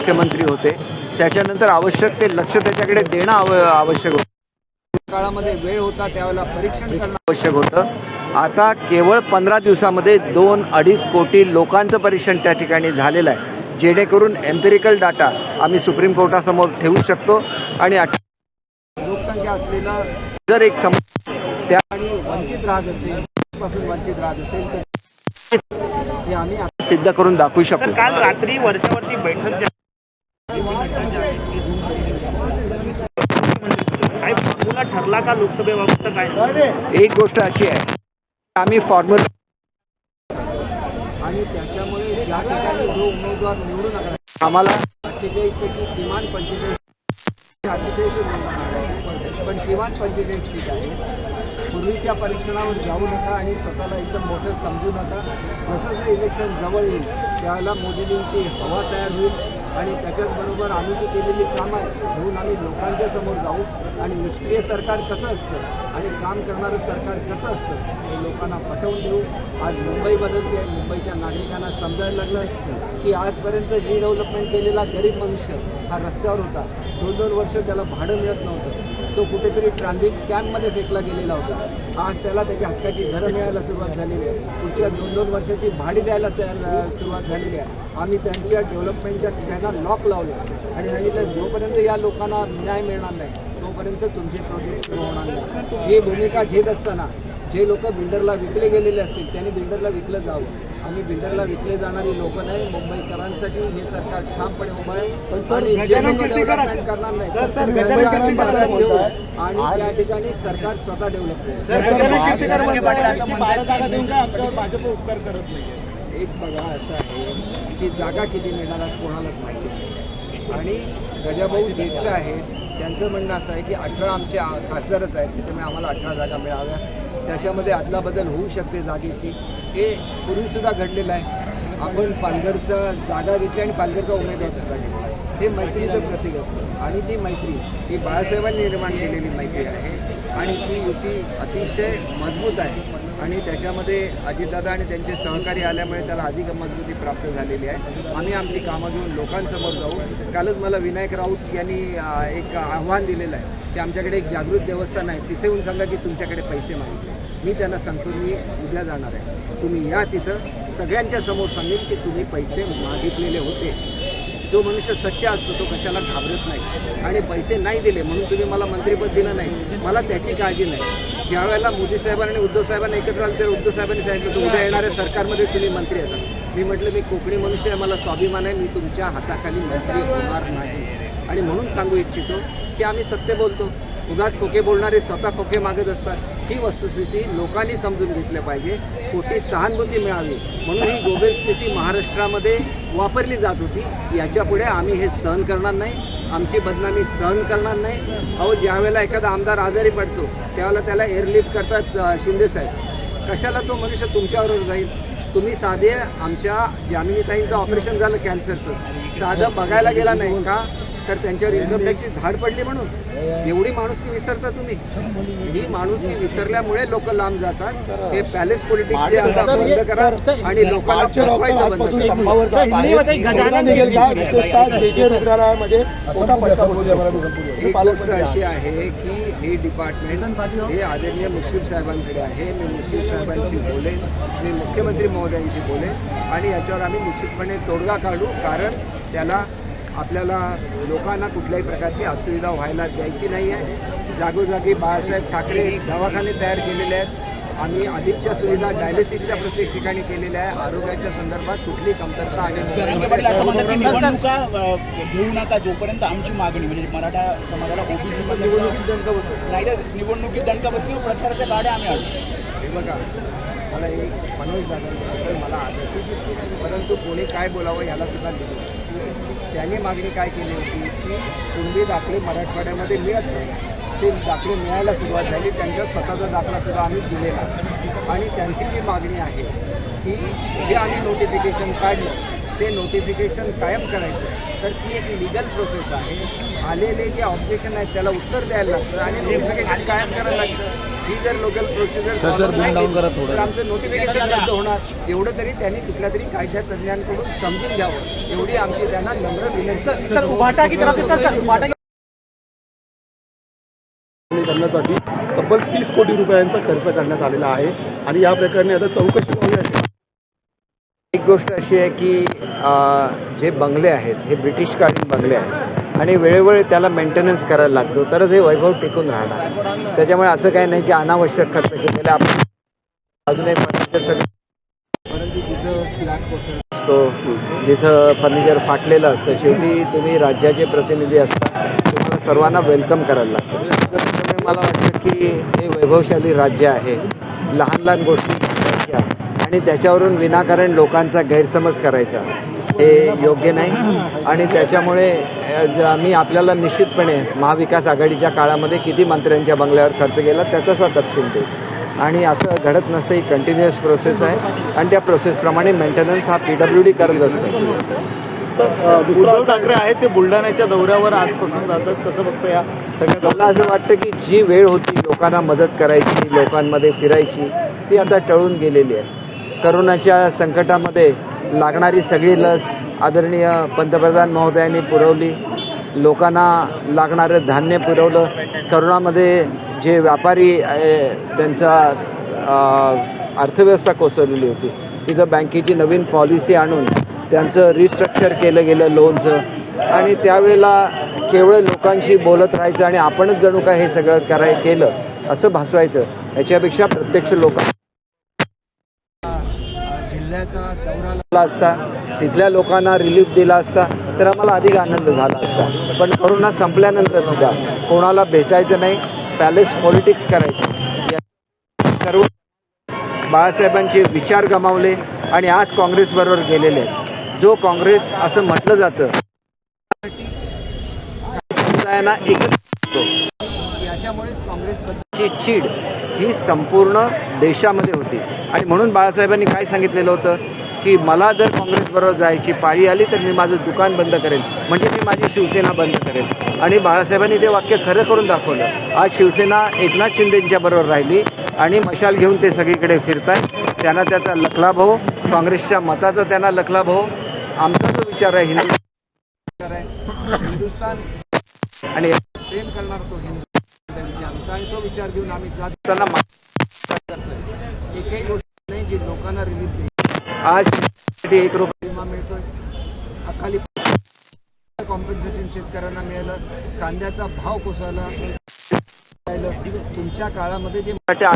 मुख्यमंत्री होते. त्याच्यानंतर आवश्यक ते लक्ष त्याच्याकडे देणं आव आवश्यक होतं. काळामध्ये वेळ होता त्यावेळेला परीक्षण करणं आवश्यक होतं. आता केवळ पंधरा दिवसामध्ये दोन अडीच कोटी लोकांचं परीक्षण त्या ठिकाणी झालेलं आहे. जेणेकरून एम्पिरिकल डाटा आम्ही सुप्रीम कोर्टासमोर ठेवू शकतो आणि लोकसंख्या असलेला जर एक सम त्या आणि वंचित राहत असेल पासून वंचित राहत असेल तर हे आम्ही सिद्ध करून दाखवू शकतो काल रात्री वर्षावरती बैठक ठरला का लोकसभेबाबतचा काय? एक गोष्ट अशी आहे आम्ही फॉर्म्युला आणि त्याच्यामुळे ज्या ठिकाणी जो उमेदवार निवडून आला आम्हाला अठ्ठेचाळीस पैकी किमान पंचेचाळीस अठ्ठेचाळीस. पण किमान पंचेचाळीस सीट आहे. पूर्वीच्या परीक्षणावर जाऊ नका आणि स्वतःला एकदम मोठं समजू नका. जसं जसं इलेक्शन जवळ येईल त्यावेळेला मोदीजींची हवा तयार होईल. आणि त्याच्याचबरोबर आम्ही जी केलेली कामं आहे घेऊन आम्ही लोकांच्या समोर जाऊ आणि निष्क्रिय सरकार कसं असतं आणि काम करणारं सरकार कसं असतं हे लोकांना पटवून देऊ. आज मुंबई बदलते आहे मुंबईच्या नागरिकांना समजायला लागलं की आजपर्यंत रिडेव्हलपमेंट केलेला गरीब मनुष्य हा रस्त्यावर होता. दोन दोन वर्ष त्याला भाडं मिळत नव्हतं. तो कुठेतरी ट्रान्झिट कॅम्पमध्ये फेकला गेलेला होता. आज त्याला त्याच्या हक्काची घरं मिळायला सुरुवात झालेली आहे. पुढच्या दोन दोन वर्षाची भाडी द्यायला तयार सुरुवात झालेली आहे. आम्ही त्यांच्या डेव्हलपमेंटच्या त्यांना लॉक लावले. आणि सांगितलं जोपर्यंत या लोकांना न्याय मिळणार नाही तोपर्यंत तुमचे प्रोजेक्ट सुरू होणार नाही. ही भूमिका घेत असताना जे लोक बिल्डरला विकले गेलेले असतील त्यांनी बिल्डरला विकलं जावं. आम्ही बिल्डरला विकले जाणारी लोक नाही. मुंबईकरांसाठी हे सरकार ठामपणे उभं आहे. आणि डेव्हलपमेंट करणार नाही आणि त्या ठिकाणी सरकार स्वतः डेव्हलप एक बघा असं आहे की जागा किती मिळणार आज कोणालाच माहिती नाही. आणि गजाभाऊ ज्येष्ठ आहेत. त्यांचं म्हणणं असं आहे की अठरा आमचे खासदारच आहेत. त्याच्यामुळे आम्हाला अठरा जागा मिळाव्या. त्याच्यामध्ये अदलाबदल होऊ शकते जागेची. हे पूर्वीसुद्धा घडलेलं आहे. आपण पालघरचा जागा घेतली आणि पालघरचा उमेदवार सुद्धा घेतला. हे मैत्रीचं प्रतीक असतं. आणि ती मैत्री ही बाळासाहेबांनी निर्माण केलेली मैत्री आहे. आणि ती युती अतिशय मजबूत आहे. आणि त्याच्यामध्ये अजितदादा आणि त्यांचे सहकारी आल्यामुळे त्याला अधिक मजबूती प्राप्त झालेली आहे. आम्ही आमची कामं घेऊन लोकांसमोर जाऊ. कालच मला विनायक राऊत यांनी एक आव्हान दिलेलं आहे. की आमच्याकडे एक जागृत देवस्थान आहे. तिथे येऊन सांगा की तुमच्याकडे पैसे मागितले. मी त्यांना सांगतो मी उद्या जाणार आहे. तुम्ही या तिथं. सगळ्यांच्या समोर सांगेन की तुम्ही पैसे मागितलेले होते. जो मनुष्य सच्चा असतो तो कशाला घाबरत नाही. आणि पैसे नाही दिले म्हणून तुम्ही मला मंत्रिपद दिलं नाही. मला त्याची काळजी नाही. ज्या वेळेला मोदी साहेबांनी आणि उद्धव साहेबांना एकत्र आले तर उद्धव साहेबांनी सांगितलं तर उद्या येणाऱ्या सरकारमध्ये तुम्ही मंत्री असाल मी म्हटलं मी कोकणी मनुष्य आहे मला स्वाभिमान आहे मी तुमच्या हाताखाली मंत्री होणार नाही. आणि म्हणून सांगू इच्छितो की आम्ही सत्य बोलतो. उगाच खोके बोलणारे स्वतः खोके मागत असतात. ही वस्तुस्थिती लोकांनी समजून घेतल्या पाहिजे. खोटी सहानुभूती मिळावी म्हणून ही गोबेल स्थिती महाराष्ट्रामध्ये वापरली जात होती. याच्यापुढे आम्ही हे सहन करणार नाही. आमची बदनामी सहन करणार नाही. अहो ज्यावेळेला एखादा आमदार आजारी पडतो त्यावेळेला त्याला एअरलिफ्ट करतात शिंदेसाहेब कशाला तो मनुष्य तुमच्याबरोबर जाईल? तुम्ही साधे आमच्या जामिनीताईंचं ऑपरेशन झालं कॅन्सरचं साधं बघायला गेला नाही का? तर त्यांच्यावर इन्कम टॅक्सची धाड पडली म्हणून. एवढी माणुसकी विसरता तुम्ही. ही माणुसकी विसरल्यामुळे लोक लांब जातात. हे पॅलेस पॉलिटिक्स जे आता बंद करा आणि लोकांना गोष्ट अशी आहे की हे डिपार्टमेंट हे आदरणीय मुश्रीफ साहेबांकडे आहे. मी मुश्रीफ साहेबांशी बोलेन. मी मुख्यमंत्री महोदयांशी बोलेन. आणि याच्यावर आम्ही निश्चितपणे तोडगा काढू. कारण त्याला आपल्याला लोकांना कुठल्याही प्रकारची असुविधा व्हायला द्यायची नाही आहे जागोजागी बाळासाहेब ठाकरे दवाखाने तयार केलेले आहेत. आम्ही अधिकच्या सुविधा डायलिसिसच्या प्रत्येक ठिकाणी केलेल्या आहे आरोग्याच्या संदर्भात कुठली कमतरता आणि घेऊ नका जोपर्यंत आमची मागणी म्हणजे मराठा समाजाला ओबीसी नाही तर निवडणुकीत दणका बसली प्रचाराच्या गाड्या आम्ही आणू हे बघा मला एक मनोज दादांबद्दल मला आदर. परंतु कोणी काय बोलावं याला सुद्धा दिलं त्यांनी मागणी काय केली होती की कुणबी दाखले मराठवाड्यामध्ये मिळत नाही. ते दाखले मिळायला सुरुवात झाली त्यांच्या स्वतःचा दाखला सुद्धा आम्ही दिलेला. आणि त्यांची जी मागणी आहे की जे आम्ही नोटिफिकेशन काढलं ते नोटिफिकेशन कायम करायचं. तर ती एक लिगल प्रोसेस आहे. आलेले जे ऑब्जेक्शन आहेत त्याला उत्तर द्यायला लागतं आणि नोटिफिकेशन कायम करायला लागतं. ही जर local procedure sir, sir, bring down करा थोडं. आमचं नोटिफिकेशन रद्द होणार. एवढं तरी त्यांनी कुठल्या तरी कायशा तज्ज्ञांकडून समजून घ्यावं. एवढी आमची त्यांना नम्र विनंती. करण्यासाठी तब्बल तीस कोटी रुपयांचा खर्च करण्यात आलेला आहे. आणि या प्रकरणी आता चौकशी व्हावी एक गोष्ट अशी आहे की जे बंगले आहेत हे ब्रिटिशकालीन बंगले आहेत. आणि वेळोवेळी त्याला मेंटेनन्स करायला लागतो. तरच हे वैभव टिकून राहणार. त्याच्यामुळे असं काही नाही की अनावश्यक खर्च केलेला आपण अजूनही फर्निचर असतो जिथं फर्निचर फाटलेलं असतं शेवटी तुम्ही राज्याचे प्रतिनिधी असता तुम्हाला सर्वांना वेलकम करायला लागतं. मला वाटतं की हे वैभवशाली राज्य आहे. लहान लहान गोष्टी करायच्या आणि त्याच्यावरून विनाकारण लोकांचा गैरसमज करायचा. हे योग्य नाही. आणि त्याच्यामुळे आम्ही आपल्याला निश्चितपणे महाविकास आघाडीच्या काळामध्ये किती मंत्र्यांच्या बंगल्यावर खर्च केला त्याचा सुद्धा तपशील देईल. आणि असं घडत नसतं ही कंटिन्युअस प्रोसेस आहे. आणि त्या प्रोसेसप्रमाणे मेंटेनन्स हा पी डब्ल्यू डी करत असतं. उद्धव ठाकरे आहेत ते बुलढाण्याच्या दौऱ्यावर आजपासून जातात. कसं बघतो या सगळ्या मला असं वाटतं की जी वेळ होती लोकांना मदत करायची लोकांमध्ये फिरायची ती आता टळून गेलेली आहे. करोनाच्या संकटामध्ये लागणारी सगळी लस आदरणीय पंतप्रधान महोदयांनी पुरवली. लोकांना लागणारं धान्य पुरवलं. करोनामध्ये जे व्यापारी त्यांचा अर्थव्यवस्था कोसळलेली होती. तिथं बँकेची नवीन पॉलिसी आणून त्यांचं रिस्ट्रक्चर केलं गेलं लोनचं. आणि त्यावेळेला केवळ लोकांशी बोलत राहायचं आणि आपणच जणू काय हे सगळं कराय केलं असं भासवायचं. याच्यापेक्षा प्रत्यक्ष लोक दौरा असता तिथल्या लोकांना रिलीफ दिला असता तर आम्हाला अधिक आनंद झाला असता पण कोरोना संपल्यानंतर सुद्धा कोणाला भेटायचं नाही पॅलेस पॉलिटिक्स करायचं सर्व बाळासाहेबांचे विचार गमावले आणि आज काँग्रेसबरोबर गेलेले. जो काँग्रेस असं म्हटलं जातं समुदायांना करतो. अशामुळेच काँग्रेसबद्दलची चीड ही संपूर्ण देशामध्ये होती आणि म्हणून बाळासाहेबांनी काय सांगितलेलं होतं की मला जर काँग्रेसबरोबर जायची पाळी आली तर मी माझं दुकान बंद करेल. म्हणजे मी माझी शिवसेना बंद करेल. आणि बाळासाहेबांनी ते वाक्य खरं करून दाखवलं. आज शिवसेना एकनाथ शिंदेंच्या बरोबर राहिली आणि मशाल घेऊन ते सगळीकडे फिरतायत. त्यांना त्याचा लखला भाऊ काँग्रेसच्या मताचा त्यांना लखलाभ हो आमचा जो विचार आहे हिंदू विचार आहे आणि प्रेम करणार तो हिंदू विचार आणि तो विचार घेऊन आम्ही त्यांना करतोय. एकही गोष्ट नाही जी लोकांना रिलीफ देईल. आज एक रुपया विमा मिळतोय. अकाली कॉम्पेन्सेशन शेतकऱ्यांना मिळालं. कांद्याचा भाव कोसळला. तुमच्या काळामध्ये जे मराठा